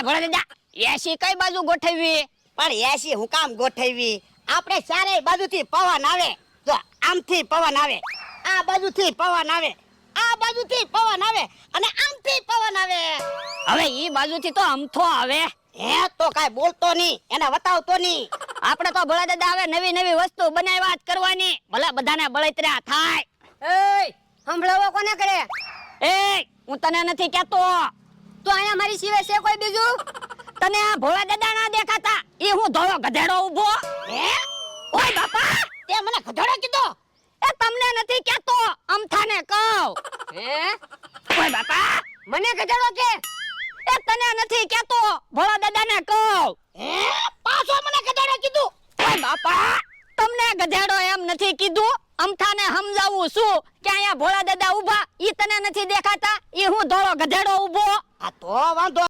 અને ભોળા દાદા એસી કઈ બાજુ ગોઠવવી? પણ એસી હું કામ ગોઠવવી? આપણે ચારેય બાજુથી પવન આવે. જો આમથી પવન આવે. આ બાજુથી પવન આવે. આ બાજુથી પવન આવે. અને આમથી પવન આવે. હવે ઈ બાજુથી તો અમથો આવે. હે તો કાઈ બોલતો નહીં. એને વતાવતો નહીં. આપણે તો ભોળા દાદા હવે નવી નવી વસ્તુ બનાવ્યા જ કરવાની. ભલે બધાને બળતરા થાય. એય સંભળાવો કોને કરે? એ હું તને નથી કેતો તો અહીંયા મારી સિવાય છે કોઈ બીજું? તને આ ભોળા દાદા ના દેખાતા એ હું ધોળો ગધેડો ઊભો? હે? ઓય બાપા તે મને ગધેડો કીધો. એ તમને નથી કહેતો અમથાને કહું. હે? ઓય બાપા મને ગધેડો કે? એ તને નથી કહેતો ભોળા દાદાને કહું. હે? પાછો મને ગધેડો કીધું. ઓય બાપા તમને ગધેડો એમ નથી કીધું અમથાને સમજાવું છું કે અહીંયા ભોળા દાદા ઊભા ઈ તને નથી દેખાતા ઈ હું ધોળો ગધેડો તો વાંધો